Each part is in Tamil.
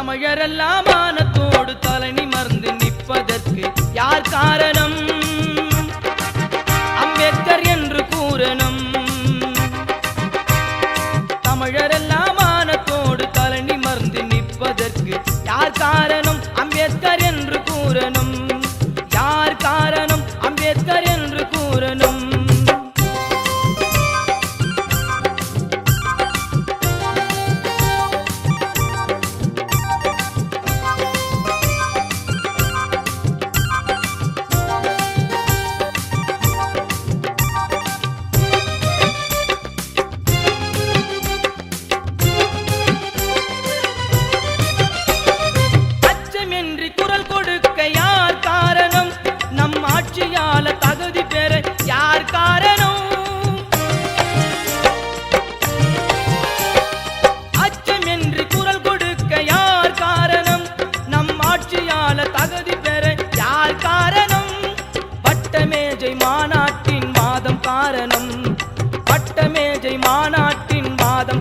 தமிழரெல்லாம் மானத்தோடு தலை நிமர்ந்து நிற்பதற்கு யார் காரணம்? அம்பேத்கர் என்று கூறணும். தமிழரெல்லாம் மானத்தோடு தலை நிமர்ந்து நிற்பதற்கு யார் காரணம்?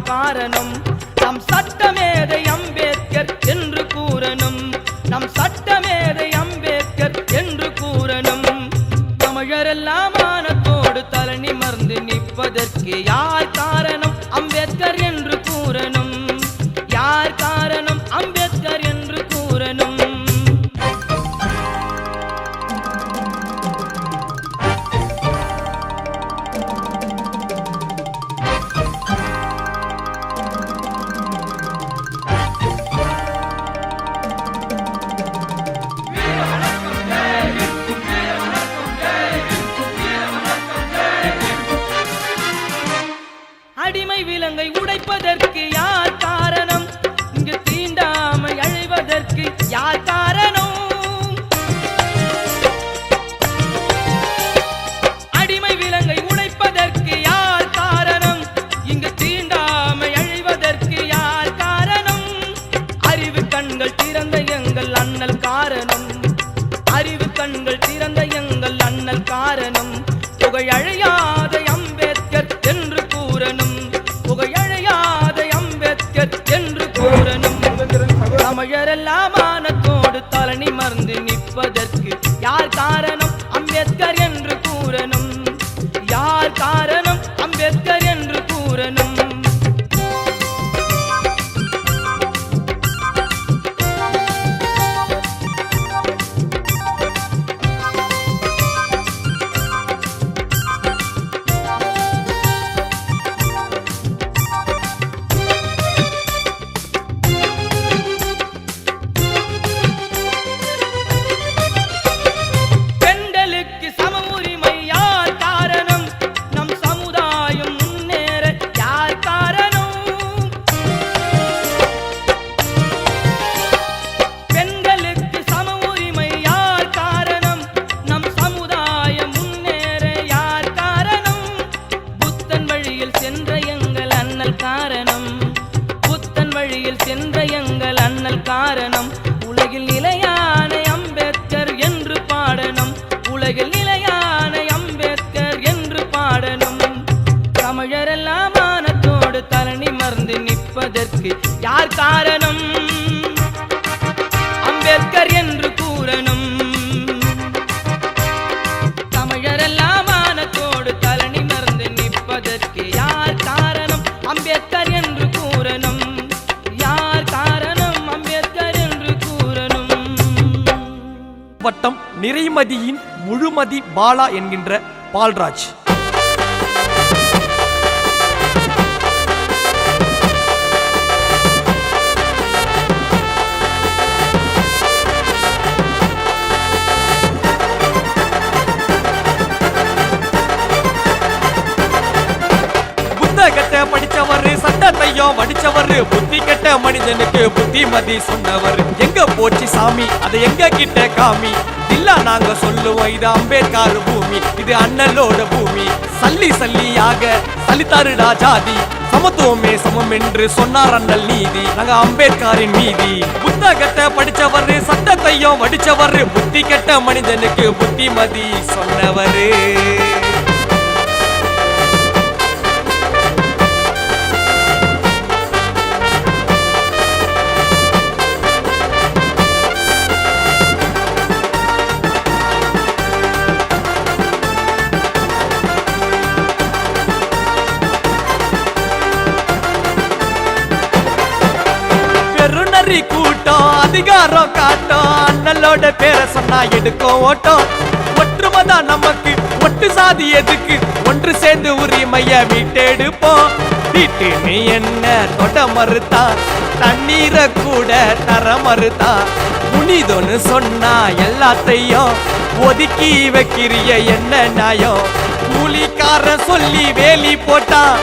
காரணம். நம் சட்டமேதை அம்பேத்கர் என்று கூறணும். நம் சட்டமேதை அம்பேத்கர் என்று கூறணும். தமிழரெல்லாம் மானத்தோடு தலை நிமர்ந்து நிற்பதற்கு யார் என்று கூறணும் தமிழரெல்லாம் மானத்தோடு தலனி மறந்து நிற்பதற்கு யார் காரணம்? காரணம். அம்பேத்கர் என்று கூறணும். தமிழரெல்லாம் மானத்தோடு தலனி மறந்து நிற்பதற்கு யார் காரணம்? அம்பேத்கர் என்று கூறணும். யார் காரணம்? அம்பேத்கர் என்று கூறணும். வட்டம் நிறைமதியின் முழுமதி பாலா என்கின்ற பால்ராஜ். வடிச்சவரு புத்தி கெட்ட மனிதனுக்கு புத்திமதி சொன்னவர். எங்க போச்சு சாமி? அதை எங்க கிட்ட காமி? இல்ல நாங்க சொல்லுவோம் இது அம்பேத்கர் பூமி இது அண்ணலோட பூமி. சல்லி சல்லியாக சலித்தாருடா ஜாதி. சமத்துவமே சமம் என்று சொன்னார் அண்ணல் நீதி. நாங்க அம்பேத்கரின் மீதி. புத்தகத்தை படிச்சவரு சட்டத்தையும் வடிச்சவரு புத்தி கெட்ட மனிதனுக்கு புத்திமதி சொன்னவரு. ஆட்டம் அண்ணலோட பேரை சொன்னா எடுக்கும் ஓட்டம். ஒற்றுமைதான் நமக்கு ஒட்டு சாதி எதுக்கு? ஒன்று சேர்ந்து உரிமைய மீட்டெடுப்போம். வீட்டு நீ என்ன தொட மறுத்தா? தண்ணீரை கூட தர மறுத்தா? புனிதொன்னு சொன்னா எல்லாத்தையும் ஒதுக்கி வைக்கிறிய என்ன நியாயம்? கூலிக்காரன் சொல்லி வேலி போட்டான்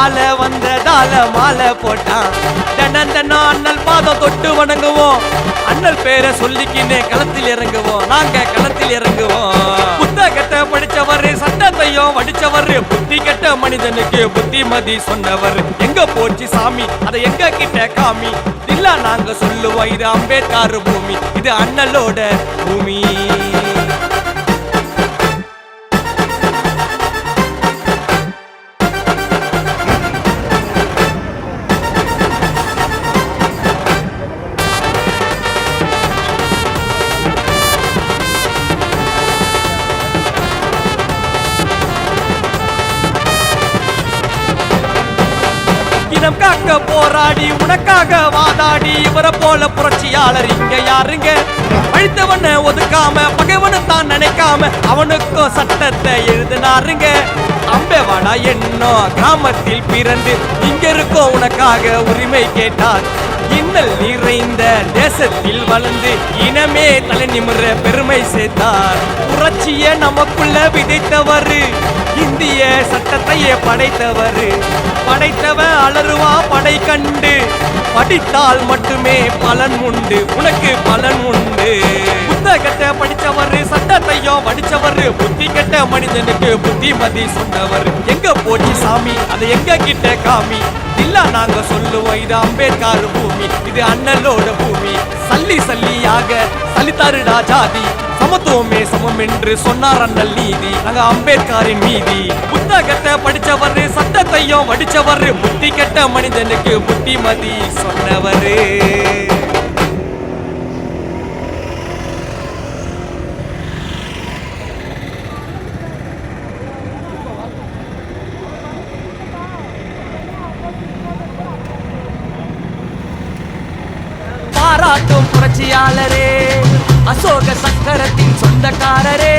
ஆள வந்ததால மாலை போட்டான். தினம் தினம் அண்ணல் பாதம் தொட்டு வணங்குவோம். அண்ணல் பேரை சொல்லிக்கின்னு களத்தில் இறங்குவோம். நாங்க களத்தில் இறங்குவோம். புத்தகத்தை படிச்சவர் சட்டத்தையும் வடிச்சவர் புத்தி கெட்ட மனிதனுக்கு புத்திமதி சொன்னவர். எங்க போச்சு சாமி? அதை எங்க கிட்ட காமி? இல்ல நாங்க சொல்லுவோம் இது அம்பேத்கர் பூமி இது அண்ணலோட பூமி. உனக்காக வாதாடி இவரை போல புரட்சியாளர் இங்க யாருங்க? அழித்தவன ஒதுக்காம பகைவனை தான் நினைக்காம அவனுக்கும் சட்டத்தை எழுதினாருங்க. அம்பேவாடா என்னோ கிராமத்தில் பிறந்து இங்க இருக்கோம் உனக்காக உரிமை கேட்டார். இன்னல் நிறைந்த தேசத்தில் வளர்ந்து இனமே தலை நிமிர பெருமை சேர்த்தார். புரட்சிய நமக்குள்ள விதைத்தவரு. இந்திய சட்டத்தையே படைத்தவர். படைத்தவர் அலறுவா படை கண்டு. படித்தால் மட்டுமே பலன் உண்டு. உனக்கு பலன் உண்டு. புத்தகத்தை படித்தவர் சட்டத்தையும் படித்தவர் புத்தி கெட்ட மனிதனுக்கு புத்திமதி சொன்னவர். எங்க போச்சு சாமி? அதை எங்க கிட்ட காமி? இல்ல நாங்க சொல்லுவோம் இது அம்பேத்கர் பூமி. இது அண்ணலோட பூமி. சல்லி சல்லியாக சலித்தாருடா ஜாதி. சமத்துவமே சமம் என்று சொன்னார் அண்ணல் நீதி. நாங்க அம்பேத்கரின் மீதி புத்தகத்தை படிச்சவர் சட்டத்தையும் வடிச்சவர் புத்தி கெட்ட மனிதனுக்கு புத்திமதி சொன்னவரு. பாராட்டும் புரட்சியாளரே. அசோக சக்கரத்தின் சொந்தக்காரரே.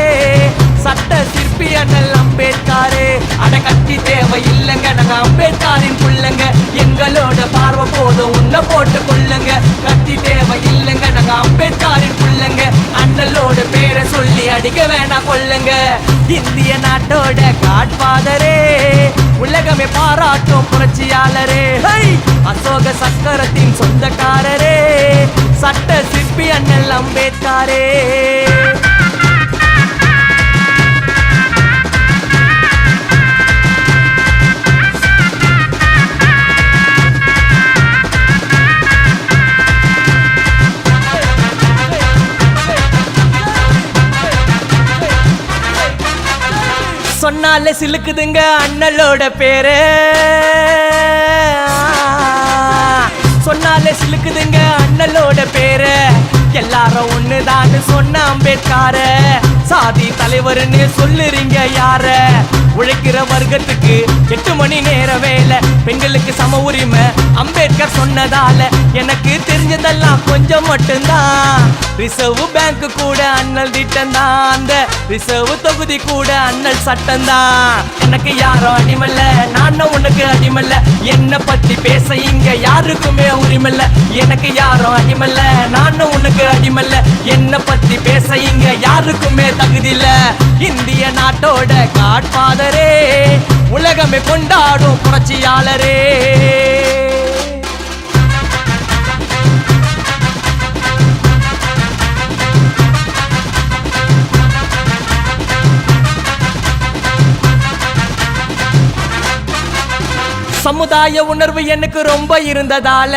சட்ட சிற்பி அண்ணல் அம்பேத்காரே. அட கட்டி தேவை இல்லைங்க நாங்க அம்பேத்காரின் புள்ளங்க. எங்களோட பார்வை போதும் உன்னை போட்டு கொள்ளுங்க. கத்தி தேவை இல்லைங்க நாங்க அம்பேத்காரின் புள்ளங்க. அண்ணலோட பேரை சொல்லி அடிக்க வேணாம் கொள்ளுங்க. இந்திய நாட்டோட காட்பாதரே. உலகமே பாராட்டும் புரட்சியாளரே. அசோக சக்கரத்தின் சொந்தக்காரரே. சட்ட சிற்பி அண்ணல் அம்பேத்காரே. சொன்னாலே சிலுக்குதுங்க அண்ணலோட பேரு. சிலுக்குதுங்க அண்ணலோட பேரு. எல்லாரும் ஒண்ணுதான்னு சொன்ன அம்பேத்கார. சாதி தலைவர்னு சொல்லுறீங்க யார? உழைக்கிற வர்க்கத்துக்கு எட்டு மணி நேர வேலை. பெண்களுக்கு சம உரிமை. அம்பேத்கர் சொன்னதால எனக்கு தெரிஞ்சதெல்லாம் கொஞ்சம் மட்டும்தான். ரிசர்வ் பேங்க் கூட அண்ணல் திட்டம் தான் அந்த ரிசர்வ் தொகுதி கூட அண்ணல் சட்டம் தான் எனக்கு யாரும் அடிமல்ல நானும் உனக்கு அடிமல்ல. என்ன பத்தி பேச இங்க யாருக்குமே உரிமல்ல. எனக்கு யாரும் அடிமல்ல நானும் உனக்கு அடிமல்ல. என்ன பத்தி பேச இங்க யாருக்குமே தகுதியில்ல. இந்திய நாட்டோட காட்பாதரே உலகமே கொண்டாடும் புரட்சியாளரே. சமுதாய உணர்வு எனக்கு ரொம்ப இருந்ததால.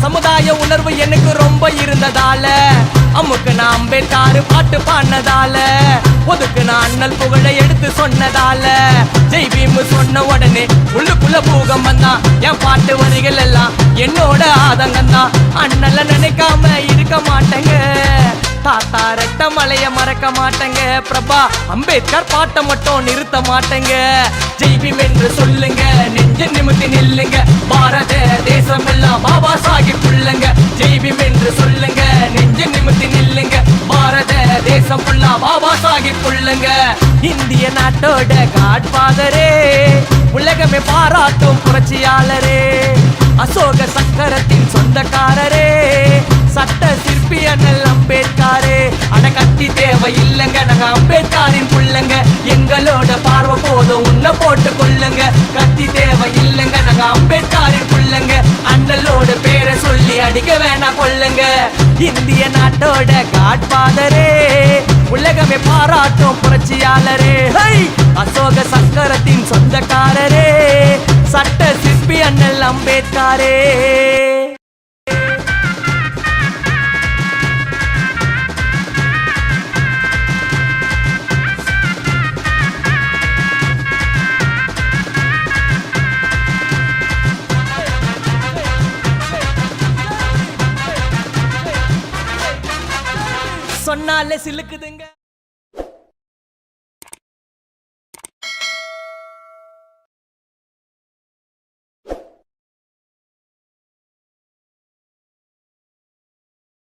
சமுதாய உணர்வு எனக்கு ரொம்ப இருந்ததால. அமுக்கு நான் அம்பேத்காரு பாட்டு பாடினதால. ஒதுக்கு நான் அண்ணல் புகழை எடுத்து சொன்னதால. ஜெய் பீம் சொன்ன உடனே உள்ளுக்குள்ள பூகம் வந்தான் என் பாட்டு வரிகள் எல்லாம் என்னோட ஆதங்கம் தான் அண்ணல நினைக்காம இருக்க மாட்டேங்க. தாத்தா ரெட்ட மலைய மறக்க மாட்டேங்க. பிரபா அம்பேத்கர் பாட்டை மட்டும் நிறுத்த மாட்டேங்க. ஜெய்பீம் என்று சொல்லுங்க நெஞ்ச நிமித்தி நில்லுங்க. பாரத தேசம் எல்லாம் பாபா சாஹிப் புள்ளுங்க ஜெய்பீம் என்று சொல்லுங்க நெஞ்ச நிமித்தி நில்லுங்க. பாரத தேசம் ஃபுல்லா பாபா சாஹிப் புள்ளுங்க இந்திய நாட்டோட காட்பாதரே உலகமே பாராட்டும் புரட்சியாளரே. அசோக சக்கரத்தின் சொந்தக்காரரே. சட்ட சிற்பி அண்ணல் அம்பேத்காரே. அட கத்தி தேவை இல்லைங்க நாங்க அம்பேத்காரின் புள்ளங்க. எங்களோட பார்வை போதும் உன்னை போட்டு கொள்ளுங்க. கத்தி தேவை இல்லைங்க நாங்க அம்பேத்காரின் புள்ளங்க. அண்ணலோட பேரை சொல்லி அடிக்க வேணாம் கொள்ளுங்க. இந்திய நாட்டோட காட்பாதரே. உலகமே பாராட்டும் புரட்சியாளரே. அசோக சக்கரத்தின் சொந்தக்காரரே. சட்ட சிற்பி அண்ணல் அம்பேத்காரே. சொன்னாலே சிலுக்குதுங்க.